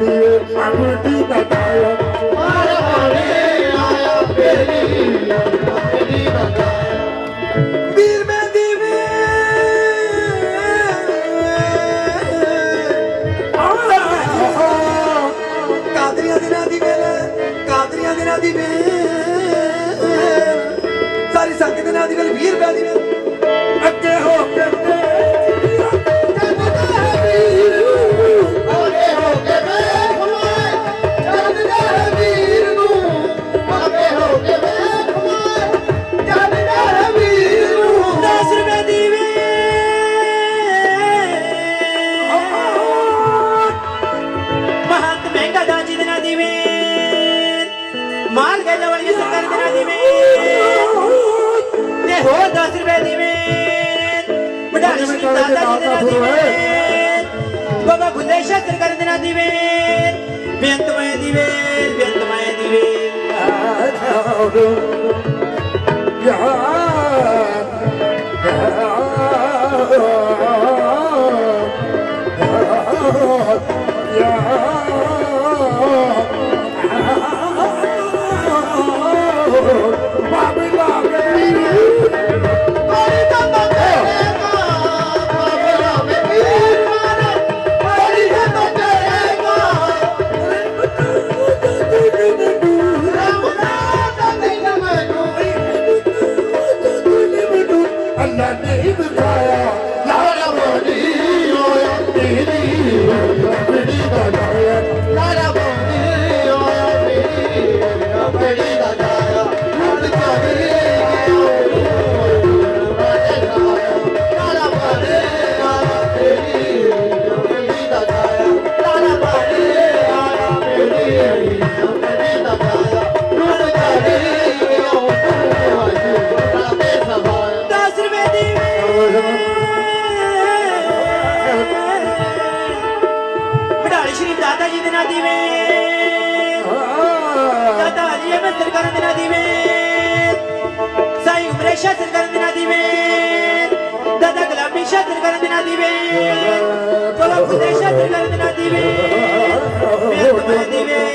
দিয়ে আঙুলটি কাটায় ਦਾਦਾ ਜੀ ਦੇ ਨਾਂ ਦੀ ਦਾਦਾ ਜੀ ਅਹਿਮਦ ਸਰਕਾਰ ਦੇ ਨਾਂ ਦੀ ਸਾਈ ਉਮਰੇ ਸ਼ਾਹ ਸਰਕਾਰ ਦੇ ਨਾਂ ਦੀ ਦਾਦਾ ਗੁਲਾਮੀ ਸ਼ਾਹ ਸਰਕਾਰ ਦੇ ਨਾਂ ਦੀ ਵੇਲ ਤੋਲਾ ਫੁੱਲੇ ਸਰਕਾਰ ਦੇ ਨਾਂ ਦੀ ਵੇਲ ਬੇਅੰਤ ਮਾਇਆ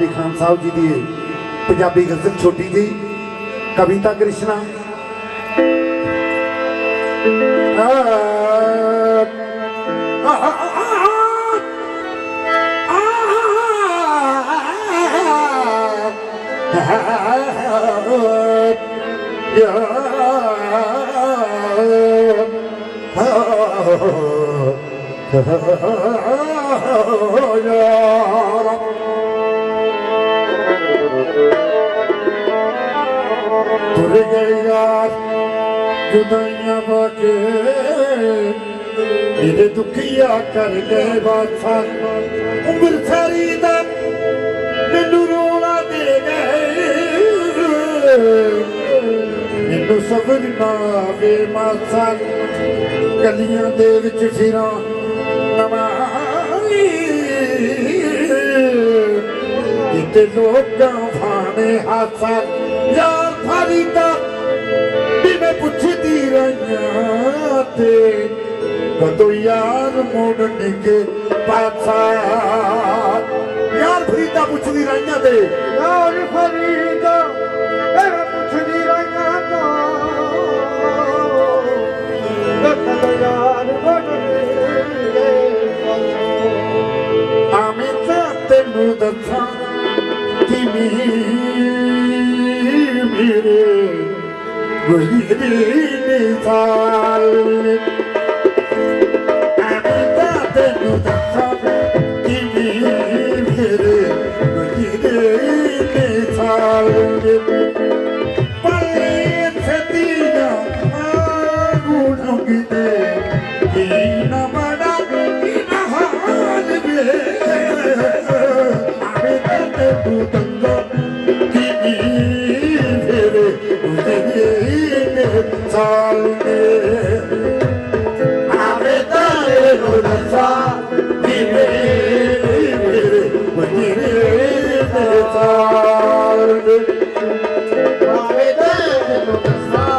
ਗੁਲਾਮ ਖਾਨ ਸਾਹਿਬ ਜੀ ਦੀ ਪੰਜਾਬੀ ਗਜ਼ਲ ਛੋਟੀ ਜੀ ਕਵਿਤਾ ਕ੍ਰਿਸ਼ਨਾ ਯਾਰ ਤੁਰ ਗਏ ਯਾਰ ਜੁਦਾਈਆਂ ਵਾਕੇ। ਇਹਦੇ ਦੁਖੀਆ ਕਰ ਗਏ ਬਾਛਾ ਉਮਰ ਸਾਰੀ ਦਾ ਮੈਨੂੰ ਰੋਣਾ ਦੇ ਗਏ। ਮੈਨੂੰ ਸਬਰ ਨਾ ਵੇ ਮਾਸਾ ਗਲੀਆਂ ਦੇ ਵਿੱਚ ਫਿਰਾਂ ਨਵਾਈ। ਜਿੱਤੇ ਲੋਕਾਂ ਫਾਣੇ ਹਾਸਾ ਯਾਰ पुछंद रही कयार फरी रहंदी Gözlerini talip Santa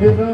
Give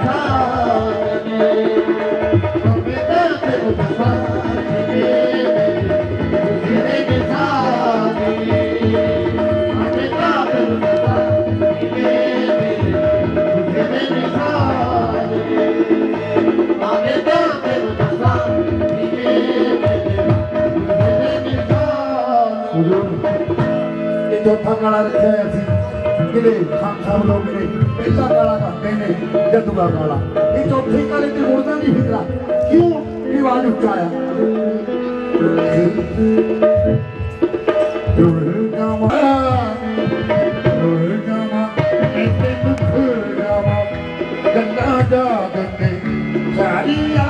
ਗਾਣਾ ਲਿਖਿਆ ਹੋਇਆ ਸੀ ਕਿਹੜੇ ਖਾਨ ਸਾਹਿਬ ਲੋਕ ਨੇ ਪਹਿਲਾ ਗਾਣਾ ਕਰਦੇ ਨੇ ਜਦੂਗਾ ਗਾਣਾ ਇਹ ਚੌਥੀ ਕਾਲੇ ਤੇ ਮੁਰਦਾ ਨਹੀਂ ਫਿਕਰਾ ਕਿਉਂ ਰਿਵਾਜ ਉੱਚਾਇਆ ਦੁਰਗਾਮਾ ਦੁਰਗਾਮਾ ਇੱਥੇ ਦੁਰਗਾਮਾ ਗੰਨਾ ਜਾਗਦੇ ਸਾਰੀਆਂ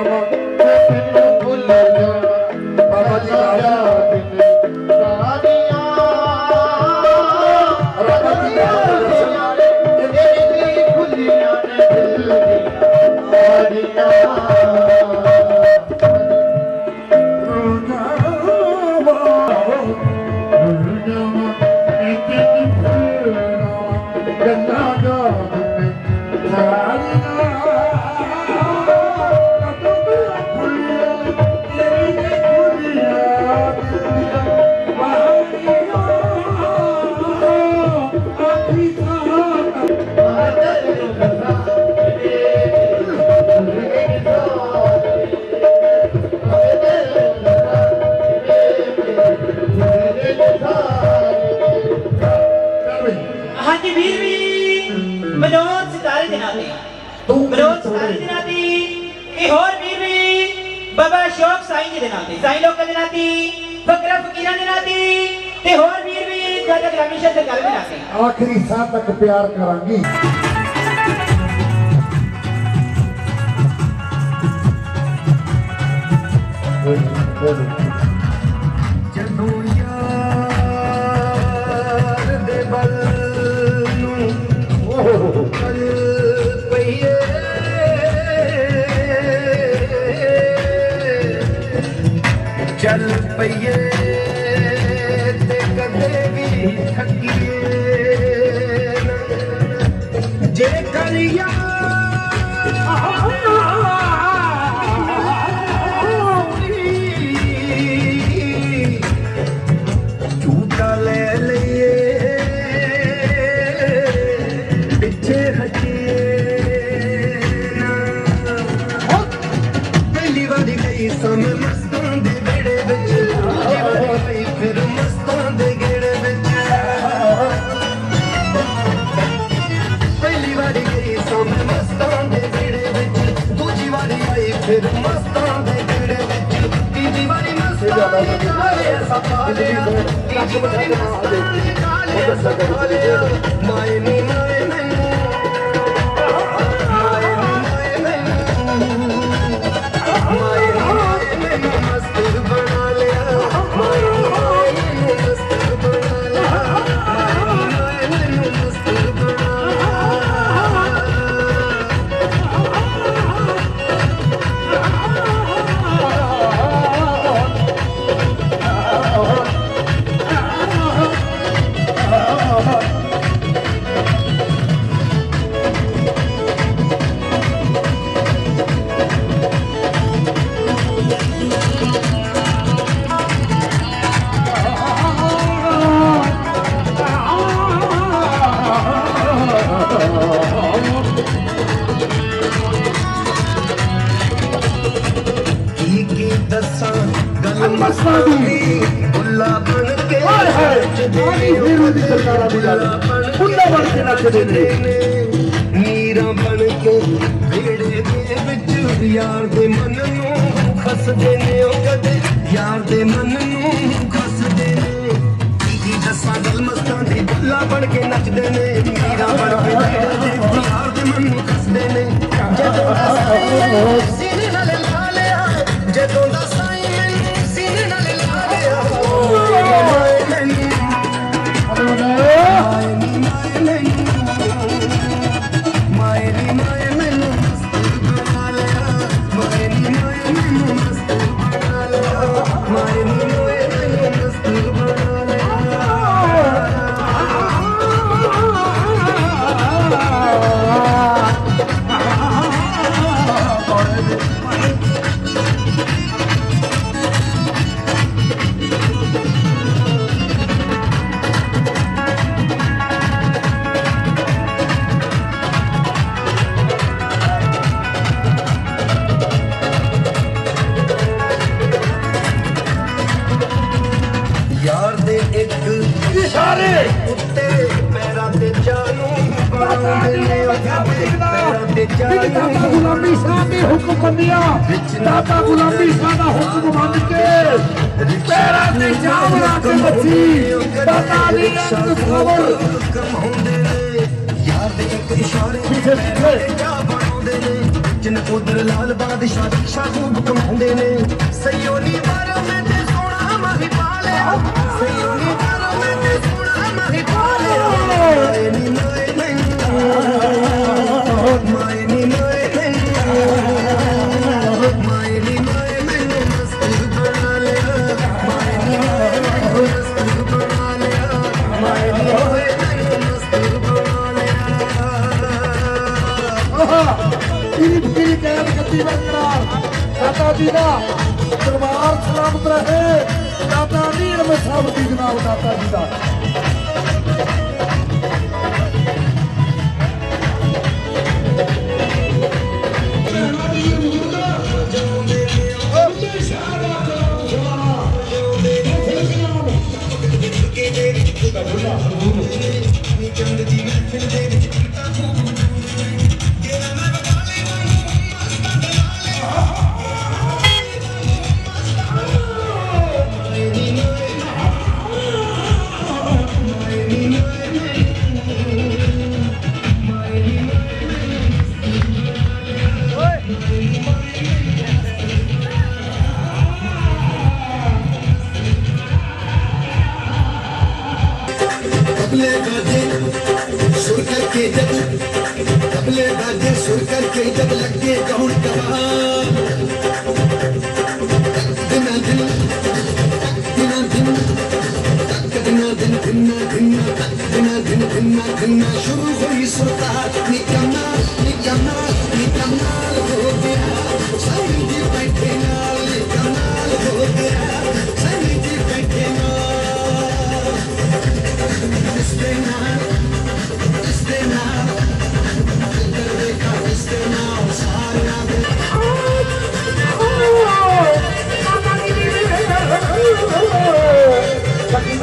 ਕੱਲ ਵੀ ਰਾਸੀ ਆਖਰੀ ਸਾਹ ਤੱਕ ਪਿਆਰ ਕਰਾਂਗੀ मायनी ਵੇੜੇ ਦੇ ਵਿੱਚ ਯਾਰ ਦੇ ਮਨ ਨੂੰ ਖਸਦੇ ਨੇ ਉਹ ਕਦੇ। ਯਾਰ ਦੇ ਮਨ ਨੂੰ ਖਸਦੇ ਨੇ। ਕੀ ਦੱਸਾਂ ਗੱਲ ਮਸਤਾਂ ਦੀ? ਬੱਲਾ ਬਣ ਕੇ ਨੱਚਦੇ ਨੇ। ਮੀਰਾ ਬਣ ਕੇ ਯਾਰ ਦੇ ਮਨ ਨੂੰ ਖਸਦੇ ਨੇ। ਜਦੋਂ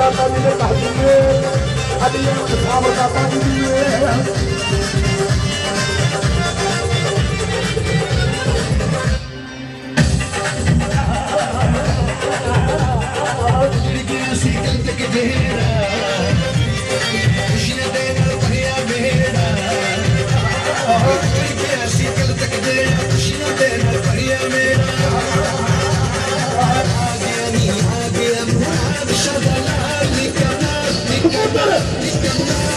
ਦਾਤਾ ਜੀ ਦੇ ਘਰ ਦੀ ਅੱਜ ਇਹ ਸਾਬਰ ਦਾਤਾ ਜੀ ਦੀ ਹੈ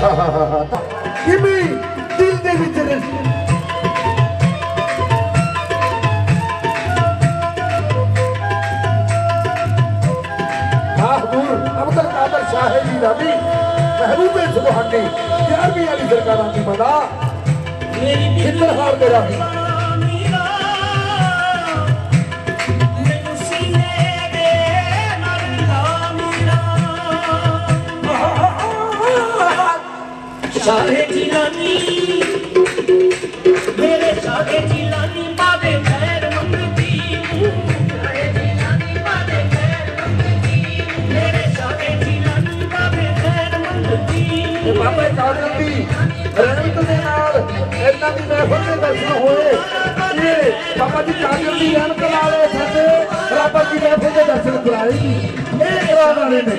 ਕਿਵੇਂ ਦਿਲ ਦੇ ਵਿੱਚ ਰਹਿ ਸ਼ਾਹੀ ਰਾਵੀ ਮਹਿਬੂਬੇ ਸੁਭਾਨੀ 11ਵੀਂ ਵਾਲੀ ਸ਼ਾਹੇ ਜਿਲਾਨੀ, ਮੇਰੇ ਸ਼ਾਹੇ ਜਿਲਾਨੀ ਬਾਦੇ ਖੈਰ ਮੰਗਦੀ। ਮੂੰ ਸ਼ਾਹੇ ਜਿਲਾਨੀ ਬਾਦੇ ਖੈਰ ਮੰਗਦੀ। ਮੇਰੇ ਸ਼ਾਹੇ ਜਿਲਾਨੀ ਬਾਦੇ ਖੈਰ ਮੰਗਦੀ। ਤੇ ਬਾਬਾ ਕਾਦਰ ਦੀ ਰਣਤ ਦੇ ਨਾਲ ਇਹਨਾਂ ਦੀ ਮਹਿਫਲ ਦੇ ਦਰਸ਼ਨ ਹੋਏ। ਇਹ ਬਾਬਾ ਜੀ ਕਾਦਰ ਦੀ ਰਣਤ ਨਾਲ ਸਾਡੇ ਬਾਬਾ ਜੀ ਮਹਿਫਲ ਦੇ ਦਰਸ਼ਨ ਕਰਾਏ ਇਹ ਕਰਾਉਣ ਵਾਲੇ ਨੇ।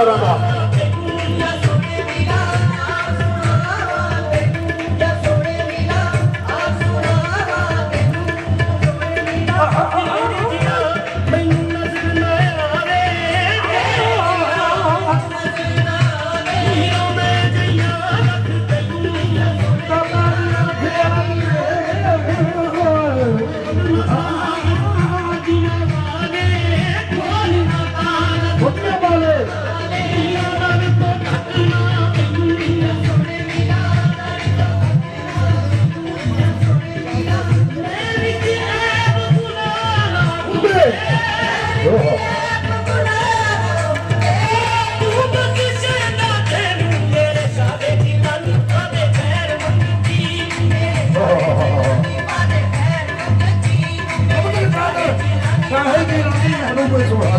Kameramann.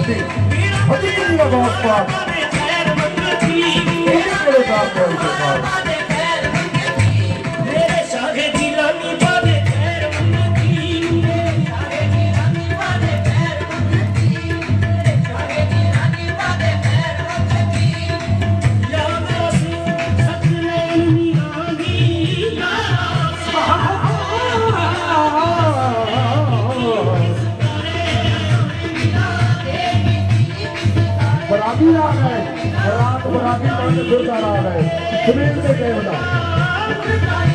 হতে হতে কিংবা দশ এই করে 9年生たよな。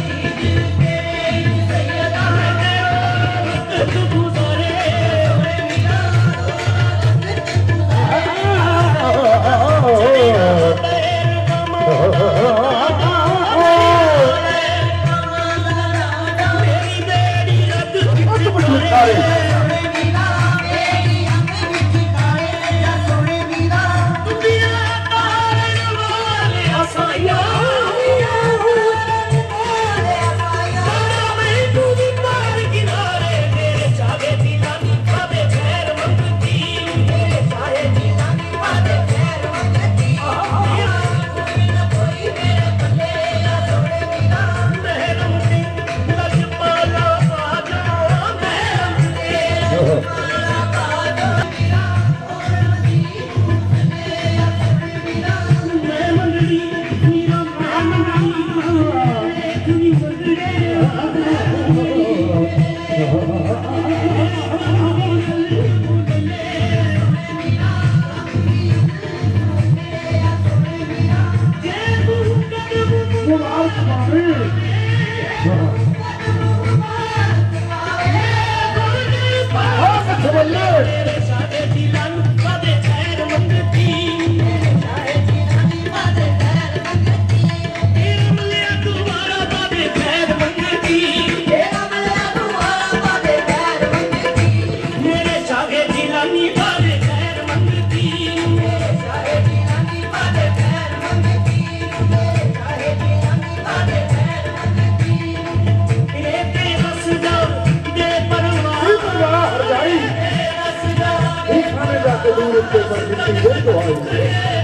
Oh. but you can go to